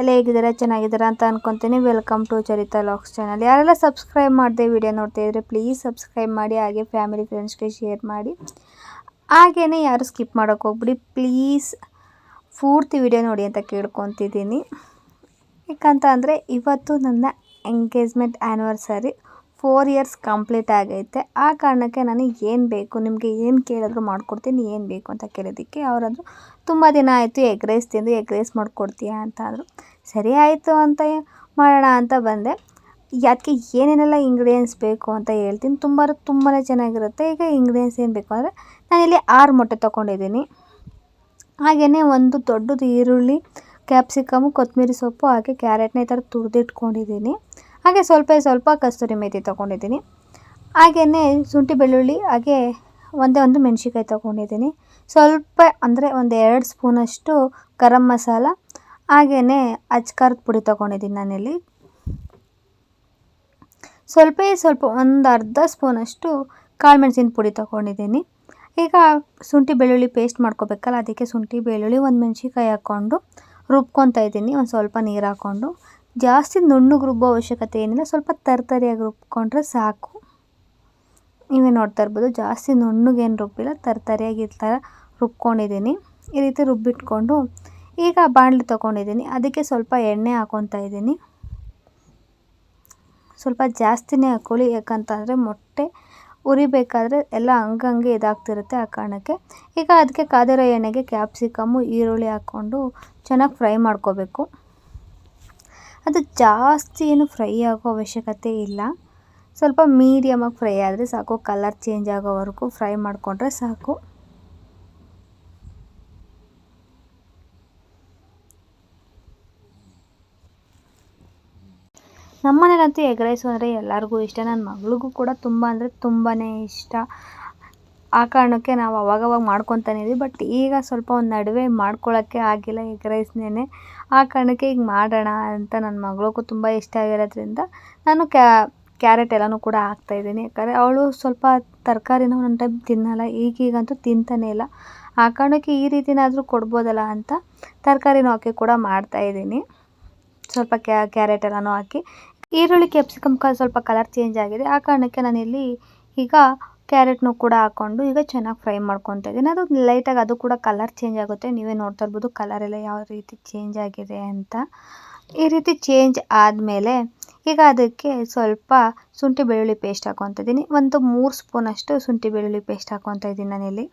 ಎಲ್ಲ ಹೇಗಿದ್ದೀರಾ ಚೆನ್ನಾಗಿದ್ದೀರಾ ಅಂತ ಅನ್ಕೊತೀನಿ. Welcome to Charita locks channel ಯಾರೆಲ್ಲ ಸಬ್ಸ್ಕ್ರೈಬ್ ಮಾಡಿದೆ ವಿಡಿಯೋ ನೋಡ್ತಾ ಇದ್ದರೆ ಪ್ಲೀಸ್ ಸಬ್ಸ್ಕ್ರೈಬ್ ಮಾಡಿ, ಹಾಗೆ ಫ್ಯಾಮಿಲಿ ಫ್ರೆಂಡ್ಸ್ಗೆ ಶೇರ್ ಮಾಡಿ. ಹಾಗೆಯೇ ಯಾರು ಸ್ಕಿಪ್ ಮಾಡೋಕ್ಕೆ ಹೋಗ್ಬಿಡಿ ಪ್ಲೀಸ್ ಪೂರ್ತಿ ವಿಡಿಯೋ ನೋಡಿ ಅಂತ ಕೇಳ್ಕೊತಿದ್ದೀನಿ. ಯಾಕಂತ ಅಂದರೆ ಇವತ್ತು ನನ್ನ engagement anniversary four years complete ಆಗೈತೆ. ಆ ಕಾರಣಕ್ಕೆ ನನಗೆ ಏನು ಬೇಕು, ನಿಮಗೆ ಏನು ಕೇಳಿದ್ರು ಮಾಡಿಕೊಡ್ತೀನಿ, ಏನು ಬೇಕು ಅಂತ ಕೇಳೋದಕ್ಕೆ ಅವರಂದ್ರು ತುಂಬ ದಿನ ಆಯಿತು, ಎಗ್ ರೈಸ್ ತಿಂದು ಎಗ್ ರೈಸ್ ಮಾಡಿಕೊಡ್ತೀಯಾ ಅಂತ ಅಂದರು. ಸರಿ ಆಯಿತು ಅಂತ ಮಾಡೋಣ ಅಂತ ಬಂದೆ. ಅದಕ್ಕೆ ಏನೇನೆಲ್ಲ ಇಂಗ್ರೀಡಿಯೆಂಟ್ಸ್ ಬೇಕು ಅಂತ ಹೇಳ್ತೀನಿ. ತುಂಬ ತುಂಬಾ ಚೆನ್ನಾಗಿರುತ್ತೆ. ಈಗ ಇಂಗ್ರೀಡಿಯೆಂಟ್ಸ್ ಏನು ಬೇಕು ಅಂದರೆ ನಾನಿಲ್ಲಿ ಆರು ಮೊಟ್ಟೆ ತೊಗೊಂಡಿದ್ದೀನಿ. ಹಾಗೆಯೇ ಒಂದು ದೊಡ್ಡದು ಈರುಳ್ಳಿ ಕ್ಯಾಪ್ಸಿಕಮು ಕೊತ್ತಂಬರಿ ಸೊಪ್ಪು, ಹಾಗೆ ಕ್ಯಾರೆಟ್ನ ಈ ಥರ ತುರಿದಿಟ್ಕೊಂಡಿದ್ದೀನಿ. ಹಾಗೆ ಸ್ವಲ್ಪ ಸ್ವಲ್ಪ ಕಸ್ತೂರಿ ಮೇಥಿ ತೊಗೊಂಡಿದ್ದೀನಿ. ಹಾಗೆಯೇ ಶುಂಠಿ ಬೆಳ್ಳುಳ್ಳಿ, ಹಾಗೆ ಒಂದೇ ಒಂದು ಮೆಣಸಿನ್ಕಾಯಿ ತೊಗೊಂಡಿದ್ದೀನಿ. ಸ್ವಲ್ಪ ಅಂದರೆ ಒಂದು ಎರಡು ಸ್ಪೂನಷ್ಟು ಗರಂ ಮಸಾಲ, ಹಾಗೆಯೇ ಅಚ್ಕಾರದ ಪುಡಿ ತೊಗೊಂಡಿದ್ದೀನಿ ನಾನಿಲ್ಲಿ. ಸ್ವಲ್ಪ ಸ್ವಲ್ಪ ಒಂದು ಅರ್ಧ ಸ್ಪೂನಷ್ಟು ಕಾಳು ಮೆಣಸಿನ ಪುಡಿ ತೊಗೊಂಡಿದ್ದೀನಿ. ಈಗ ಶುಂಠಿ ಬೆಳ್ಳುಳ್ಳಿ ಪೇಸ್ಟ್ ಮಾಡ್ಕೋಬೇಕಲ್ಲ, ಅದಕ್ಕೆ ಶುಂಠಿ ಬೆಳ್ಳುಳ್ಳಿ, ಒಂದು ಮೆಣಸಿನ್ಕಾಯಿ ಹಾಕ್ಕೊಂಡು ರುಬ್ಕೊತಾ ಇದ್ದೀನಿ. ಒಂದು ಸ್ವಲ್ಪ ನೀರು ಹಾಕ್ಕೊಂಡು ಜಾಸ್ತಿ ನುಣ್ಣಗೆ ರುಬ್ಬೋ ಅವಶ್ಯಕತೆ ಏನಿಲ್ಲ. ಸ್ವಲ್ಪ ತರ್ತರಿಯಾಗಿ ರುಬ್ಕೊಂಡ್ರೆ ಸಾಕು. ನೀವೇ ನೋಡ್ತಾ ಇರ್ಬೋದು, ಜಾಸ್ತಿ ನುಣ್ಣಗೇನು ರುಬ್ಬಿಲ್ಲ. ತರ್ತರಿಯಾಗಿ ಈ ಥರ ರುಬ್ಕೊಂಡಿದ್ದೀನಿ. ಈ ರೀತಿ ರುಬ್ಬಿಟ್ಕೊಂಡು ಈಗ ಬಾಣಲಿ ತೊಗೊಂಡಿದ್ದೀನಿ. ಅದಕ್ಕೆ ಸ್ವಲ್ಪ ಎಣ್ಣೆ ಹಾಕೊತಾ ಇದ್ದೀನಿ. ಸ್ವಲ್ಪ ಜಾಸ್ತಿನೇ ಹಾಕ್ಕೊಳ್ಳಿ ಯಾಕಂತಂದರೆ ಮೊಟ್ಟೆ ಉರಿಬೇಕಾದ್ರೆ ಎಲ್ಲ ಹಂಗಂಗೆ ಇದಾಗ್ತಿರುತ್ತೆ ಆ ಕಾರಣಕ್ಕೆ. ಈಗ ಅದಕ್ಕೆ ಕಾದಿರೋ ಎಣ್ಣೆಗೆ ಕ್ಯಾಪ್ಸಿಕಮ್ಮು ಈರುಳ್ಳಿ ಹಾಕ್ಕೊಂಡು ಚೆನ್ನಾಗಿ ಫ್ರೈ ಮಾಡ್ಕೋಬೇಕು. ಅದು ಜಾಸ್ತಿ ಏನು ಫ್ರೈ ಆಗೋ ಅವಶ್ಯಕತೆ ಇಲ್ಲ. ಸ್ವಲ್ಪ ಮೀಡಿಯಮಾಗಿ ಫ್ರೈ ಆದರೆ ಸಾಕು ಕಲರ್ ಚೇಂಜ್ ಆಗೋವರೆಗೂ ಫ್ರೈ ಮಾಡಿಕೊಂಡ್ರೆ ಸಾಕು. ನಮ್ಮನೇಲಂತೂ ಎಗ್ ರೈಸು ಅಂದರೆ ಎಲ್ಲರಿಗೂ ಇಷ್ಟ. ನನ್ನ ಮಗಳಿಗೂ ಕೂಡ ತುಂಬ ಅಂದರೆ ತುಂಬಾ ಇಷ್ಟ. ಆ ಕಾರಣಕ್ಕೆ ನಾವು ಅವಾಗವಾಗ ಮಾಡ್ಕೊತಾನೆ ಇದ್ವಿ. ಬಟ್ ಈಗ ಸ್ವಲ್ಪ ಒಂದು ನಡುವೆ ಮಾಡ್ಕೊಳ್ಳೋಕ್ಕೆ ಆಗಿಲ್ಲ ಎಗ್ ರೈಸ್ನೇ ಆ ಕಾರಣಕ್ಕೆ ಈಗ ಮಾಡೋಣ ಅಂತ ನನ್ನ ಮಗಳಿಗೂ ತುಂಬ ಇಷ್ಟ ಆಗಿರೋದ್ರಿಂದ ನಾನು ಕ್ಯಾರೆಟ್ ಎಲ್ಲನೂ ಕೂಡ ಹಾಕ್ತಾಯಿದ್ದೀನಿ ಯಾಕಂದರೆ ಅವಳು ಸ್ವಲ್ಪ ತರಕಾರಿನ ಒಂದೊಂದು ಟೈಮ್ ತಿನ್ನಲ್ಲ. ಈಗೀಗಂತೂ ತಿಂತಾನೇ ಇಲ್ಲ. ಆ ಕಾರಣಕ್ಕೆ ಈ ರೀತಿನಾದರೂ ಕೊಡ್ಬೋದಲ್ಲ ಅಂತ ತರಕಾರಿನೂ ಹಾಕಿ ಕೂಡ ಮಾಡ್ತಾಯಿದ್ದೀನಿ ಸ್ವಲ್ಪ ಕ್ಯಾರೆಟ್ ಎಲ್ಲನೂ ಹಾಕಿ. ಈರುಳ್ಳಿ ಕ್ಯಾಪ್ಸಿಕಮ್ ಸ್ವಲ್ಪ ಕಲರ್ ಚೇಂಜ್ ಆಗಿದೆ. ಆ ಕಾರಣಕ್ಕೆ ನಾನಿಲ್ಲಿ ಈಗ ಕ್ಯಾರೆಟ್ನು ಕೂಡ ಹಾಕ್ಕೊಂಡು ಈಗ ಚೆನ್ನಾಗಿ ಫ್ರೈ ಮಾಡ್ಕೊತಾ ಇದ್ದೀನಿ. ಅದು ಲೈಟಾಗಿ ಅದು ಕೂಡ ಕಲರ್ ಚೇಂಜ್ ಆಗುತ್ತೆ. ನೀವೇ ನೋಡ್ತಾ ಇರ್ಬೋದು ಕಲರ್ ಎಲ್ಲ ಯಾವ ರೀತಿ ಚೇಂಜ್ ಆಗಿದೆ ಅಂತ. ಈ ರೀತಿ ಚೇಂಜ್ ಆದಮೇಲೆ ಈಗ ಅದಕ್ಕೆ ಸ್ವಲ್ಪ ಶುಂಠಿ ಬೆಳ್ಳುಳ್ಳಿ ಪೇಸ್ಟ್ ಹಾಕ್ಕೊತಾ ಇದ್ದೀನಿ. ಒಂದು ಮೂರು ಸ್ಪೂನಷ್ಟು ಶುಂಠಿ ಬೆಳ್ಳುಳ್ಳಿ ಪೇಸ್ಟ್ ಹಾಕ್ಕೊತಾ ಇದ್ದೀನಿ ನಾನಿಲ್ಲಿ.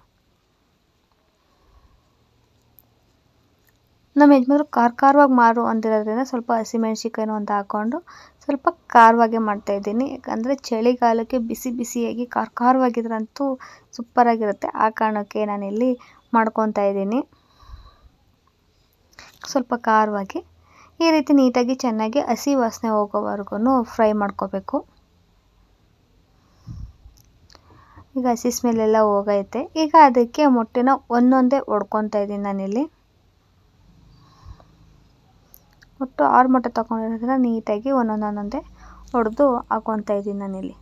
ನಮ್ಮ ಯಜಮಾನರು ಖಾರ ಖಾರವಾಗಿ ಮಾರು ಅಂದಿರೋದ್ರಿಂದ ಸ್ವಲ್ಪ ಹಸಿಮೆಣಸಿಕಾಯಿನ ಒಂದು ಹಾಕ್ಕೊಂಡು ಸ್ವಲ್ಪ ಖಾರವಾಗೇ ಮಾಡ್ತಾಯಿದ್ದೀನಿ ಯಾಕಂದರೆ ಚಳಿಗಾಲಕ್ಕೆ ಬಿಸಿ ಬಿಸಿಯಾಗಿ ಖಾರ ಖಾರವಾಗಿದ್ರಂತೂ ಸೂಪರಾಗಿರುತ್ತೆ ಆ ಕಾರಣಕ್ಕೆ ನಾನಿಲ್ಲಿ ಮಾಡ್ಕೊತಾ ಇದ್ದೀನಿ. ಸ್ವಲ್ಪ ಖಾರವಾಗಿ. ಈ ರೀತಿ ನೀಟಾಗಿ ಚೆನ್ನಾಗಿ ಹಸಿ ವಾಸನೆ ಹೋಗೋವರೆಗೂ ಫ್ರೈ ಮಾಡ್ಕೋಬೇಕು. ಈಗ ಹಸಿ ಸ್ಮೆಲ್ಲೆಲ್ಲ ಹೋಗೈತೆ. ಈಗ ಅದಕ್ಕೆ ಮೊಟ್ಟೆನ ಒಂದೊಂದೇ ಹೊಡ್ಕೊತಾ ಇದ್ದೀನಿ ನಾನಿಲ್ಲಿ. ಒಟ್ಟು ಆರು ಮೊಟ್ಟೆ ತಗೊಂಡಿರೋದ್ರಿಂದ ನೀಟಾಗಿ ಒಂದೊಂದೊಂದೊಂದೇ ಹೊಡೆದು ಹಾಕ್ಕೊಳ್ತಾ ಇದ್ದೀನಿ ನಾನಿಲ್ಲಿ.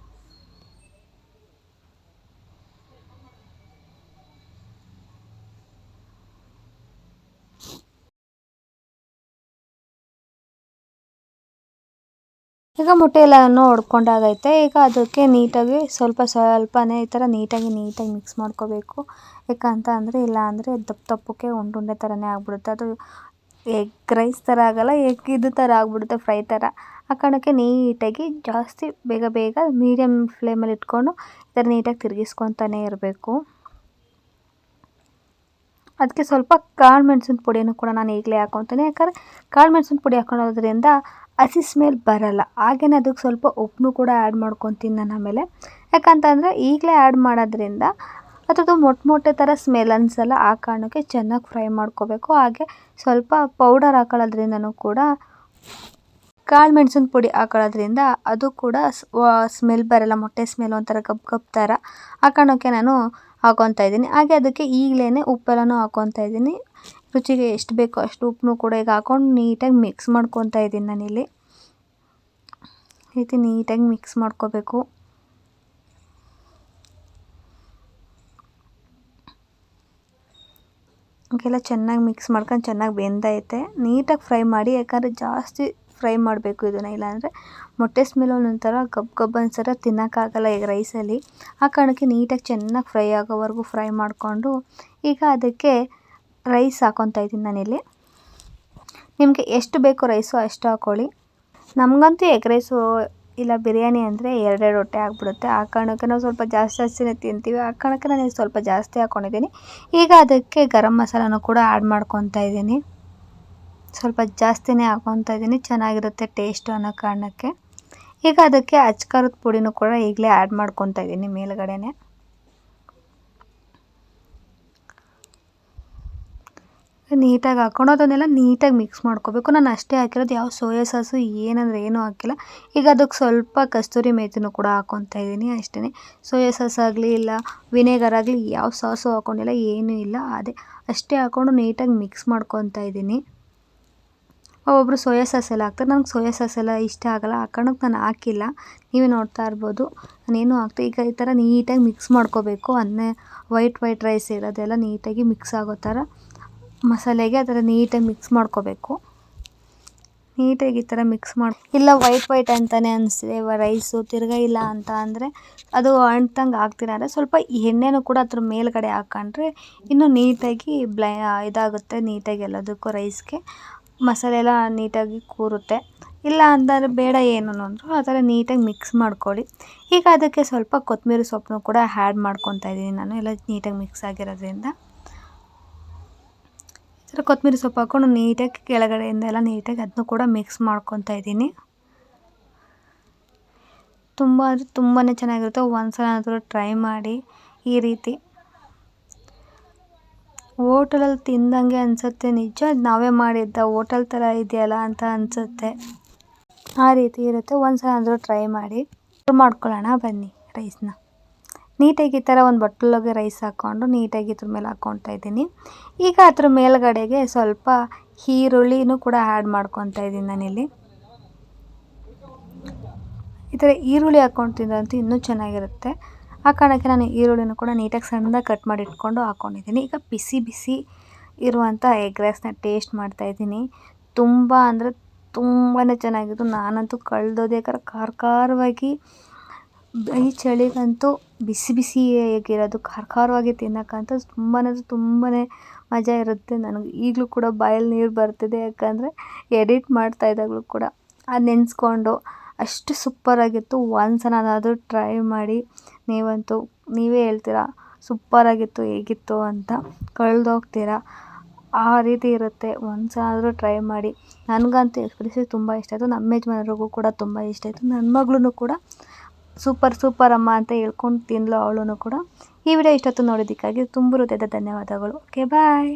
ಈಗ ಮೊಟ್ಟೆ ಎಲ್ಲನೂ ಹೊಡ್ಕೊಂಡಾಗೈತೆ ಈಗ ಅದಕ್ಕೆ ನೀಟಾಗಿ ಸ್ವಲ್ಪ ಸ್ವಲ್ಪನೇ ಈ ಥರ ನೀಟಾಗಿ ನೀಟಾಗಿ ಮಿಕ್ಸ್ ಮಾಡ್ಕೋಬೇಕು. ಯಾಕಂತ ಅಂದರೆ ಇಲ್ಲ ಅಂದರೆ ದಪ್ಪ ದಪ್ಪಕ್ಕೆ ಉಂಡುಂಡೆ ಉಂಡೆ ಥರನೇ ಆಗ್ಬಿಡುತ್ತೆ. ಅದು ಎಗ್ ರೈಸ್ ಥರ ಆಗೋಲ್ಲ, ಎಗ್ ಇದು ಥರ ಆಗಿಬಿಡುತ್ತೆ ಫ್ರೈ ಥರ. ಆ ಕಾರಣಕ್ಕೆ ನೀಟಾಗಿ ಜಾಸ್ತಿ ಬೇಗ ಬೇಗ ಮೀಡಿಯಮ್ ಫ್ಲೇಮಲ್ಲಿ ಇಟ್ಕೊಂಡು ಈ ಥರ ನೀಟಾಗಿ ತಿರುಗಿಸ್ಕೊತಾನೆ ಇರಬೇಕು. ಅದಕ್ಕೆ ಸ್ವಲ್ಪ ಕಾಳು ಮೆಣಸಿನ ಪುಡಿಯನ್ನು ಕೂಡ ನಾನು ಈಗಲೇ ಹಾಕೊತೀನಿ ಯಾಕಂದರೆ ಕಾಳು ಮೆಣಸಿನ ಪುಡಿ ಹಾಕೊಳೋದ್ರಿಂದ ಹಸಿ ಸ್ಮೆಲ್ ಬರೋಲ್ಲ. ಹಾಗೆಯೇ ಅದಕ್ಕೆ ಸ್ವಲ್ಪ ಉಪ್ಪನ್ನು ಕೂಡ ಆ್ಯಡ್ ಮಾಡ್ಕೊತೀನಿ ನಾನು ಆಮೇಲೆ. ಯಾಕಂತಂದರೆ ಈಗಲೇ ಆ್ಯಡ್ ಮಾಡೋದ್ರಿಂದ ಅದ್ರದ್ದು ಮೊಟ್ಟೆ ಮೊಟ್ಟೆ ಥರ ಸ್ಮೆಲ್ ಅನಿಸಲ್ಲ, ಆ ಕಾರಣಕ್ಕೆ ಚೆನ್ನಾಗಿ ಫ್ರೈ ಮಾಡ್ಕೋಬೇಕು. ಹಾಗೆ ಸ್ವಲ್ಪ ಪೌಡರ್ ಹಾಕೊಳ್ಳೋದ್ರಿಂದನೂ ಕೂಡ, ಕಾಳು ಮೆಣಸಿನ ಪುಡಿ ಹಾಕೊಳ್ಳೋದ್ರಿಂದ ಅದು ಕೂಡ ಸ್ಮೆಲ್ ಬರೋಲ್ಲ, ಮೊಟ್ಟೆ ಸ್ಮೆಲ್ ಒಂಥರ ಕಪ್ ಕಪ್ ಥರ ಆ ಕಾರಣಕ್ಕೆ ನಾನು ಹಾಕೊತಾ ಇದ್ದೀನಿ. ಹಾಗೆ ಅದಕ್ಕೆ ಈಗಲೇ ಉಪ್ಪೆಲ್ಲನೂ ಹಾಕೊತಾ ಇದ್ದೀನಿ. ರುಚಿಗೆ ಎಷ್ಟು ಬೇಕೋ ಅಷ್ಟು ಉಪ್ಪನ್ನು ಕೂಡ ಈಗ ಹಾಕೊಂಡು ನೀಟಾಗಿ ಮಿಕ್ಸ್ ಮಾಡ್ಕೊತಾ ಇದ್ದೀನಿ ನಾನಿಲ್ಲಿ. ರೀತಿ ನೀಟಾಗಿ ಮಿಕ್ಸ್ ಮಾಡ್ಕೋಬೇಕು. ಹೀಗೆಲ್ಲ ಚೆನ್ನಾಗಿ ಮಿಕ್ಸ್ ಮಾಡ್ಕೊಂಡು ಚೆನ್ನಾಗಿ ಬೆಂದೈತೆ ನೀಟಾಗಿ ಫ್ರೈ ಮಾಡಿ, ಯಾಕಂದರೆ ಜಾಸ್ತಿ ಫ್ರೈ ಮಾಡಬೇಕು ಇದನ್ನು. ಇಲ್ಲಾಂದರೆ ಮೊಟ್ಟೆ ಸ್ಮೆಲ್ ಒಂಥರ ಗಬ್ ಗಬ್ ಅನ್ಸರ ತಿನ್ನೋಕ್ಕಾಗಲ್ಲ ಈಗ ರೈಸಲ್ಲಿ ಆ ಕಾರಣಕ್ಕೆ ನೀಟಾಗಿ ಚೆನ್ನಾಗಿ ಫ್ರೈ ಆಗೋವರೆಗೂ ಫ್ರೈ ಮಾಡಿಕೊಂಡು, ಈಗ ಅದಕ್ಕೆ ರೈಸ್ ಹಾಕೊತಾ ಇದ್ದೀನಿ ನಾನಿಲ್ಲಿ. ನಿಮಗೆ ಎಷ್ಟು ಬೇಕು ರೈಸು ಅಷ್ಟು ಹಾಕ್ಕೊಳ್ಳಿ ನಮಗಂತೂ ಎಗ್ ರೈಸು ಇಲ್ಲ ಬಿರಿಯಾನಿ ಅಂದರೆ ಎರಡೆರಡು ರೊಟ್ಟಿ ಆಗಿಬಿಡುತ್ತೆ. ಆ ಕಾರಣಕ್ಕೆ ನಾವು ಸ್ವಲ್ಪ ಜಾಸ್ತಿ ಜಾಸ್ತಿನೇ ತಿಂತೀವಿ. ಆ ಕಾರಣಕ್ಕೆ ನಾನು ಸ್ವಲ್ಪ ಜಾಸ್ತಿ ಹಾಕ್ಕೊಂಡಿದ್ದೀನಿ ಈಗ ಅದಕ್ಕೆ ಗರಂ ಮಸಾಲನೂ ಕೂಡ ಆ್ಯಡ್ ಮಾಡ್ಕೊತಾ ಇದ್ದೀನಿ. ಸ್ವಲ್ಪ ಜಾಸ್ತಿನೇ ಹಾಕ್ಕೊತಾ ಇದ್ದೀನಿ. ಚೆನ್ನಾಗಿರುತ್ತೆ ಟೇಸ್ಟು ಅನ್ನೋ ಕಾರಣಕ್ಕೆ. ಈಗ ಅದಕ್ಕೆ ಅಚ್ಕಾರದ ಪುಡಿನೂ ಕೂಡ ಈಗಲೇ ಆ್ಯಡ್ ಮಾಡ್ಕೊತಾ ಇದ್ದೀನಿ ಮೇಲುಗಡೆನೆ. ನೀಟಾಗಿ ಹಾಕ್ಕೊಂಡು ಅದನ್ನೆಲ್ಲ ನೀಟಾಗಿ ಮಿಕ್ಸ್ ಮಾಡ್ಕೋಬೇಕು. ನಾನು ಅಷ್ಟೇ ಹಾಕಿರೋದು ಯಾವ ಸೋಯಾ ಸಾಸು ಏನಂದರೆ ಏನೂ ಹಾಕಿಲ್ಲ. ಈಗ ಅದಕ್ಕೆ ಸ್ವಲ್ಪ ಕಸ್ತೂರಿ ಮೇಥಿನೂ ಕೂಡ ಹಾಕ್ಕೊತಾ ಇದ್ದೀನಿ ಅಷ್ಟೇ ಸೋಯಾ ಸಾಸ್ ಆಗಲಿ ಇಲ್ಲ ವಿನೆಗರ್ ಆಗಲಿ ಯಾವ ಸಾಸು ಹಾಕ್ಕೊಂಡಿಲ್ಲ ಏನೂ ಇಲ್ಲ. ಅದೇ ಅಷ್ಟೇ ಹಾಕ್ಕೊಂಡು ನೀಟಾಗಿ ಮಿಕ್ಸ್ ಮಾಡ್ಕೊತಾ ಇದ್ದೀನಿ. ಒಬ್ಬೊಬ್ರು ಸೋಯಾ ಸಾಸ್ ಎಲ್ಲ ಹಾಕ್ತಾರೆ. ನನಗೆ ಸೋಯಾ ಸಾಸ್ ಎಲ್ಲ ಇಷ್ಟ ಆಗಲ್ಲ. ಆ ನಾನು ಹಾಕಿಲ್ಲ. ನೀವೇ ನೋಡ್ತಾ ಇರ್ಬೋದು. ನಾನೇನು ಹಾಕ್ತೆ ಈಗ ಈ ಥರ ನೀಟಾಗಿ ಮಿಕ್ಸ್ ಮಾಡ್ಕೋಬೇಕು. ಅನ್ನ, ವೈಟ್ ವೈಟ್ ರೈಸ್ ಇರೋದೆಲ್ಲ ನೀಟಾಗಿ ಮಿಕ್ಸ್ ಆಗೋ ಥರ ಮಸಾಲೆಗೆ ಥರ ನೀಟಾಗಿ ಮಿಕ್ಸ್ ಮಾಡ್ಕೋಬೇಕು. ನೀಟಾಗಿ ಈ ಥರ ಮಿಕ್ಸ್ ಮಾಡಿ ಇಲ್ಲ ವೈಟ್ ವೈಟ್ ಅಂತಲೇ ಅನಿಸ್ತಿದೆ. ರೈಸು ತಿರ್ಗಾ ಇಲ್ಲ ಅಂತ ಅಂದರೆ ಅದು ಅಂಟಂಗೆ ಆಗ್ತಿರ ಅಂದರೆ ಸ್ವಲ್ಪ ಎಣ್ಣೆನೂ ಕೂಡ ಅದ್ರ ಮೇಲ್ಗಡೆ ಹಾಕ್ಕೊಂಡ್ರೆ ಇನ್ನೂ ನೀಟಾಗಿ ಬ್ಲೈ ಇದಾಗುತ್ತೆ ನೀಟಾಗಿ ಎಲ್ಲದಕ್ಕೂ ರೈಸ್ಗೆ ಮಸಾಲೆ ಎಲ್ಲ ನೀಟಾಗಿ ಕೂರುತ್ತೆ. ಇಲ್ಲ ಅಂದರೆ ಬೇಡ ಏನು ಅಂದರೂ ಆ ಥರ ನೀಟಾಗಿ ಮಿಕ್ಸ್ ಮಾಡ್ಕೊಳ್ಳಿ. ಈಗ ಅದಕ್ಕೆ ಸ್ವಲ್ಪ ಕೊತ್ತಂಬರಿ ಸೊಪ್ಪನ್ನು ಕೂಡ ಆ್ಯಡ್ ಮಾಡ್ಕೊತಾ ಇದ್ದೀನಿ ನಾನು. ಎಲ್ಲ ನೀಟಾಗಿ ಮಿಕ್ಸ್ ಆಗಿರೋದ್ರಿಂದ. ಈ ಕೊತ್ತಂಬರಿ ಸೊಪ್ಪು ಹಾಕ್ಕೊಂಡು ನೀಟಾಗಿ ಕೆಳಗಡೆಯಿಂದ ಎಲ್ಲ ನೀಟಾಗಿ ಅದನ್ನು ಕೂಡ ಮಿಕ್ಸ್ ಮಾಡ್ಕೊತಾ ಇದ್ದೀನಿ. ತುಂಬ ಅಂದರೆ ತುಂಬಾ ಚೆನ್ನಾಗಿರುತ್ತೆ. ಒಂದ್ಸಲ ಆದರೂ ಟ್ರೈ ಮಾಡಿ ಈ ರೀತಿ. ಹೋಟೆಲಲ್ಲಿ ತಿಂದಂಗೆ ಅನಿಸುತ್ತೆ ನಿಜ? ನಾವೇ ಮಾಡಿದ್ದ ಹೋಟೆಲ್ ಥರ ಇದೆಯಲ್ಲ ಅಂತ ಅನಿಸುತ್ತೆ. ಆ ರೀತಿ ಇರುತ್ತೆ. ಒಂದ್ಸಲ ಆದರೂ ಟ್ರೈ ಮಾಡಿ. ಮಾಡ್ಕೊಳ್ಳೋಣ ಬನ್ನಿ ರೈಸ್ನ ನೀಟಾಗಿ ಈ ಥರ ಒಂದು ಬಟ್ಟಲೊಳಗೆ ರೈಸ್ ಹಾಕ್ಕೊಂಡು ನೀಟಾಗಿ ಇದ್ರ ಮೇಲೆ ಹಾಕ್ಕೊತಾ ಇದ್ದೀನಿ. ಈಗ ಅದ್ರ ಮೇಲ್ಗಡೆಗೆ ಸ್ವಲ್ಪ ಈರುಳ್ಳಿನೂ ಕೂಡ ಆ್ಯಡ್ ಮಾಡ್ಕೊತಾ ಇದ್ದೀನಿ ನಾನಿಲ್ಲಿ. ಈ ಥರ ಈರುಳ್ಳಿ ಹಾಕ್ಕೊಂಡು ತಿಂದ್ರಂತೂ ಇನ್ನೂ ಚೆನ್ನಾಗಿರುತ್ತೆ. ಆ ಕಾರಣಕ್ಕೆ ನಾನು ಈರುಳ್ಳಿನೂ ಕೂಡ ನೀಟಾಗಿ ಸಣ್ಣದಾಗಿ ಕಟ್ ಮಾಡಿ ಇಟ್ಕೊಂಡು ಹಾಕ್ಕೊಂಡಿದ್ದೀನಿ. ಈಗ ಬಿಸಿ ಬಿಸಿ ಇರುವಂಥ ಎಗ್ ರೈಸ್ನ ಟೇಸ್ಟ್ ಮಾಡ್ತಾಯಿದ್ದೀನಿ ತುಂಬ ಅಂದರೆ ತುಂಬಾ ಚೆನ್ನಾಗಿತ್ತು. ನಾನಂತೂ ಕಳೆದೋದೆ ಯಾಕಂದ್ರೆ ಖಾರ ಖಾರವಾಗಿ ಈ ಚಳಿಗಂತೂ ಬಿಸಿ ಬಿಸಿ ಆಗಿರೋದು ಖಾರ ಖಾರವಾಗಿ ತಿನ್ನೋಕ್ಕಂತೂ ತುಂಬಾ ತುಂಬಾ ಮಜಾ ಇರುತ್ತೆ ನನಗೆ. ಈಗಲೂ ಕೂಡ ಬಾಯಲ್ಲಿ ನೀರು ಬರ್ತಿದೆ, ಯಾಕಂದರೆ ಎಡಿಟ್ ಮಾಡ್ತಾ ಇದ್ದಾಗಲೂ ಕೂಡ. ಅದು ನೆನೆಸ್ಕೊಂಡು ಅಷ್ಟು ಸೂಪರಾಗಿತ್ತು. ಒಂದು ಸಲನಾದರೂ ಟ್ರೈ ಮಾಡಿ, ನೀವಂತೂ, ನೀವೇ ಹೇಳ್ತೀರಾ, ಸೂಪರಾಗಿತ್ತು, ಹೇಗಿತ್ತು ಅಂತ ಕಳೆದೋಗ್ತೀರಾ. ಆ ರೀತಿ ಇರುತ್ತೆ. ಒಂದು ಸಲ ಆದರೂ ಟ್ರೈ ಮಾಡಿ. ನನಗಂತೂ ಎಸ್ಪೆಷಲಿ ತುಂಬ ಇಷ್ಟ ಆಯಿತು. ನಮ್ಮ ಯಜಮಾನರಿಗೂ ಕೂಡ ತುಂಬ ಇಷ್ಟ ಆಯಿತು. ನನ್ನ ಮಗಳೂ ಕೂಡ ಸೂಪರ್ ಸೂಪರ್ ಅಮ್ಮ ಅಂತ ಹೇಳ್ಕೊಂಡು ತಿಂದಳು ಅವಳೂ ಕೂಡ. ಈ ವಿಡಿಯೋ ಇಷ್ಟೊತ್ತು ನೋಡಿದ್ದಕ್ಕಾಗಿ ತುಂಬ ಹೃದಯದ ಧನ್ಯವಾದಗಳು. Okay bye